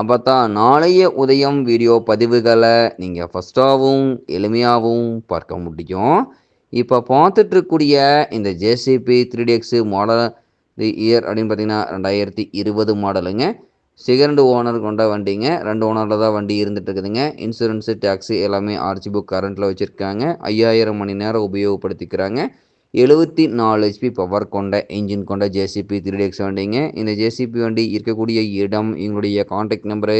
அப்போ தான் நாளைய உதயம் வீடியோ பதிவுகளை நீங்கள் ஃபஸ்ட்டாகவும் எளிமையாகவும் பார்க்க முடியும். இப்போ பார்த்துட்ருக்கூடிய இந்த JCB three DX model the year அப்படின்னு பார்த்தீங்கன்னா ரெண்டாயிரத்தி இருபது மாடலுங்க செகண்ட் ஓனர் கொண்ட வண்டிங்க. ரெண்டு ஓனரில் தான் வண்டி இருந்துட்டு இருக்குதுங்க இன்சூரன்ஸு டேக்ஸி எல்லாமே ஆர்ஜி புக் கரண்ட்டில் வச்சுருக்காங்க. ஐயாயிரம் மணி நேரம் உபயோகப்படுத்திக்கிறாங்க. எழுபத்தி நாலு ஹெச்பி பவர் கொண்ட இன்ஜின் கொண்ட ஜேசிபி த்ரீ எக்ஸ் வண்டிங்க இந்த ஜேசிபி வண்டி இருக்கக்கூடிய இடம் எங்களுடைய கான்டாக்ட் நம்பரு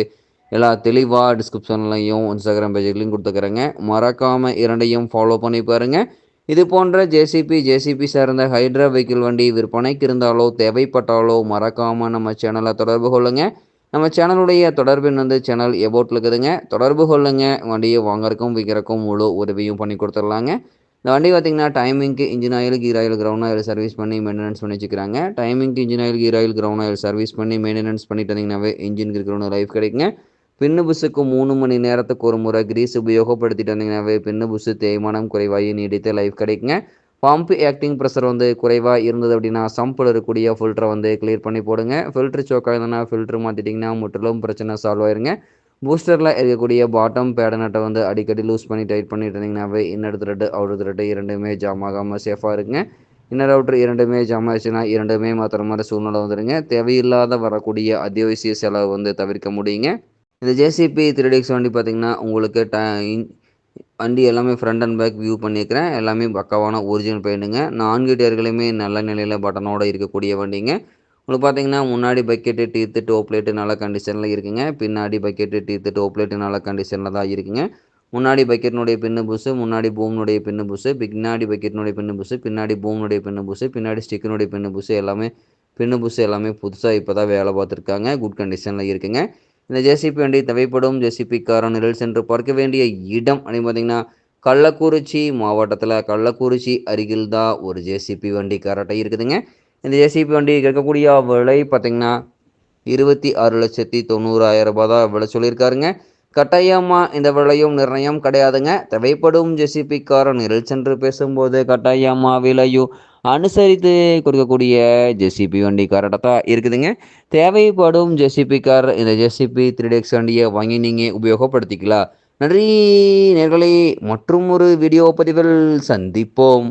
எல்லா தெளிவாக டிஸ்கிரிப்ஷன்லையும் இன்ஸ்டாகிராம் பேஜ்லையும் கொடுத்துக்கிறேங்க. மறக்காமல் இரண்டையும் ஃபாலோ பண்ணி பாருங்கள் இது போன்ற ஜேசிபி ஜேசிபி சார்ந்த ஹைட்ரா வெஹிக்கிள் வண்டி விற்பனைக்கு இருந்தாலோ தேவைப்பட்டாலோ மறக்காமல் நம்ம சேனலை தொடர்பு கொள்ளுங்கள் நம்ம சேனலுடைய தொடர்பின் வந்து சேனல் எபோட்டில் இருக்குதுங்க. தொடர்பு கொள்ளுங்கள் வண்டியை வாங்குறக்கும் விற்கிறக்கும் முழு உதவியும் பண்ணி கொடுத்துர்லாங்க இந்த வண்டி பார்த்திங்கன்னா டைமிங்க்கு engine oil gear oil ground oil service பண்ணி மெயின்டெனன்ஸ் பண்ணி வச்சுக்கிறாங்க டைமிங்க்கு engine oil gear oil ground oil service பண்ணி மெயின்டெனன்ஸ் பண்ணிட்டு வந்தீங்கன்னாவே இன்ஜின் கிரவுண்ட் லைஃப் கிடைக்குங்க. பின்னு புஸ்ஸுக்கு மூணு மணி நேரத்துக்கு ஒரு முறை கிரீஸ் உபயோகப்படுத்திட்டு வந்தீங்கன்னாவே பின்னு புஸ்ஸு தேய்மானம் குறைவாகி நீடித்து லைஃப் கிடைக்குங்க. பம்ப் ஆக்டிங் ப்ரெஷர் வந்து குறைவாக இருந்தது அப்படின்னா சம்பில் இருக்கக்கூடிய ஃபில்டரை வந்து கிளியர் பண்ணி போடுங்க. ஃபில்ட்ரு சோக்காக இருந்ததுன்னா ஃபில்ட்ரு மாற்றிட்டிங்கன்னா முற்றிலும் பிரச்சனை சால்வ் ஆயிருங்க. பூஸ்டரில் இருக்கக்கூடிய பாட்டம் பேடனட்டை வந்து அடிக்கடி லூஸ் பண்ணி டைட் பண்ணிட்டு இருந்தீங்கன்னாவே இன்னர் த்ரெட்டு அவுட்டர் த்ரெட்டு இரண்டுமே ஜாம் ஆகாமல் சேஃபாக இருக்குங்க இன்னர் அவுட்ரு இரண்டுமே ஜாம் ஆயிடுச்சுன்னா இரண்டுமே மாத்திர மாதிரி சூழ்நிலை வந்துடுங்க தேவையில்லாத வரக்கூடிய அத்தியாவசிய செலவு வந்து தவிர்க்க முடியுங்க. இந்த ஜேசிபி த்ரீ டிக்ஸ் வண்டி பார்த்திங்கன்னா உங்களுக்கு ட வண்டி எல்லாமே ஃப்ரண்ட் அண்ட் பேக் வியூ பண்ணியிருக்கிறேன் எல்லாமே பக்காவான ஒரிஜினல் பெயிண்ட்டுங்க நான்கு டயர்களையுமே நல்ல நிலையில் பட்டனோடு இருக்கக்கூடிய வண்டிங்க. உங்களுக்கு பார்த்தீங்கன்னா முன்னாடி பக்கெட்டு டீத்து டோப் லைட்டு நல்ல கண்டிஷனில் இருக்குங்க. பின்னாடி பக்கெட்டு டீத்து டோப் லைட்டு நல்ல கண்டிஷனில் தான் இருக்குங்க. முன்னாடி பக்கெட்டினுடைய பின்னு புஷு முன்னாடி பூம்னுடைய பின்னு புஷு பின்னாடி பக்கெட்டினுடைய பின்னு புஷு பின்னாடி பூம்னுடைய பின்னு புஷு பின்னாடி ஸ்டிக்கினுடைய பின்னு புஷு எல்லாமே பின்னு புஷு எல்லாமே புதுசாக இப்போ தான் வேலை பார்த்துருக்காங்க. குட் கண்டிஷனில் இருக்குங்க. இந்த ஜேசிபி வண்டி தேவைப்படும். ஜேசிபி காரன் நிழல் சென்று பார்க்க வேண்டிய இடம் அப்படின்னு பார்த்தீங்கன்னா கள்ளக்குறிச்சி மாவட்டத்தில் கள்ளக்குறிச்சி அருகில் தான் ஒரு ஜேசிபி வண்டி கரெக்டாக இருக்குதுங்க. இந்த ஜேசிபி வண்டி கேட்கக்கூடிய விலை பார்த்திங்கன்னா இருபத்தி ஆறு லட்சத்தி தொண்ணூறாயிரம் ரூபாய் தான் விலை சொல்லியிருக்காருங்க. கட்டாயமாக இந்த விலையும் நிர்ணயம் கிடையாதுங்க. தேவைப்படும் ஜெசிபிக்காரன் நிரல் சென்று பேசும்போது கட்டாயமாக விலையும் அனுசரித்து கொடுக்கக்கூடிய ஜெசிபி வண்டி கரெக்டாக இருக்குதுங்க. தேவைப்படும் ஜெசிபி கார் இந்த ஜெசிபி த்ரீ டெக்ஸ் வண்டியை வாங்கி நீங்கள் உபயோகப்படுத்திக்கலாம். நன்றி நேர்களை. மற்றும் ஒரு வீடியோ பதிவில் சந்திப்போம்.